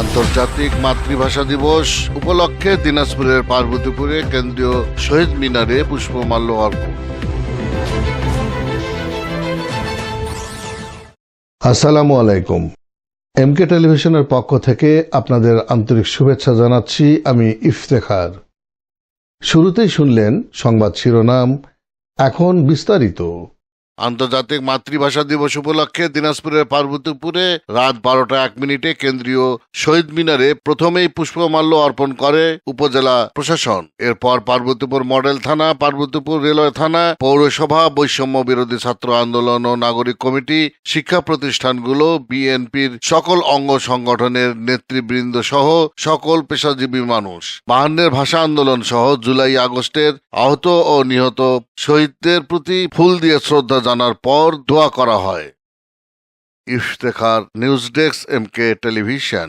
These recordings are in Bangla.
আন্তর্জাতিক মাতৃভাষা দিবস উপলক্ষে দিনাজপুরের পার্বতীপুরে কেন্দ্রীয় শহীদ মিনারে পুষ্পমাল্য অর্পণ। আসসালামু আলাইকুম। এমকে টেলিভিশনের পক্ষ থেকে আপনাদের আন্তরিক শুভেচ্ছা জানাচ্ছি আমি ইফতেখার। শুরুতেই শুনলেন সংবাদ শিরোনাম, এখন বিস্তারিত। আন্তর্জাতিক মাতৃভাষা দিবস উপলক্ষে দিনাজপুরের পার্বতীপুরে রাত বারোটা এক মিনিটে কেন্দ্রীয় শহীদ মিনারে প্রথমেই পুষ্পমাল্য অর্পণ করে উপজেলা প্রশাসন। এরপর পার্বতীপুর মডেল থানা, পার্বতীপুর রেলওয়ে থানা, পৌরসভা, বৈষম্য বিরোধী ছাত্র আন্দোলন ও নাগরিক কমিটি, শিক্ষা প্রতিষ্ঠানগুলো, বিএনপির সকল অঙ্গ সংগঠনের নেতৃবৃন্দ সহ সকল পেশাজীবী মানুষ। বাহান্নের ভাষা আন্দোলন সহ জুলাই আগস্টের আহত ও নিহত শহীদদের প্রতি ফুল দিয়ে শ্রদ্ধা জানার পর দোয়া করা হয়। Iftekhar news desk M K television.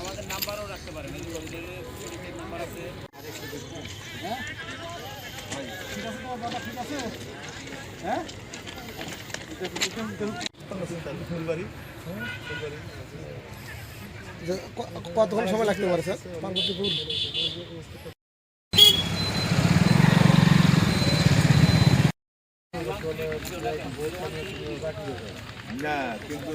আমাদের নাম্বারও রাখতে পারেন। এই যে শরীফের নাম্বার আছে। কতক্ষণ সময় লাগতে পারে স্যার? পার্বতীপুর না কিন্তু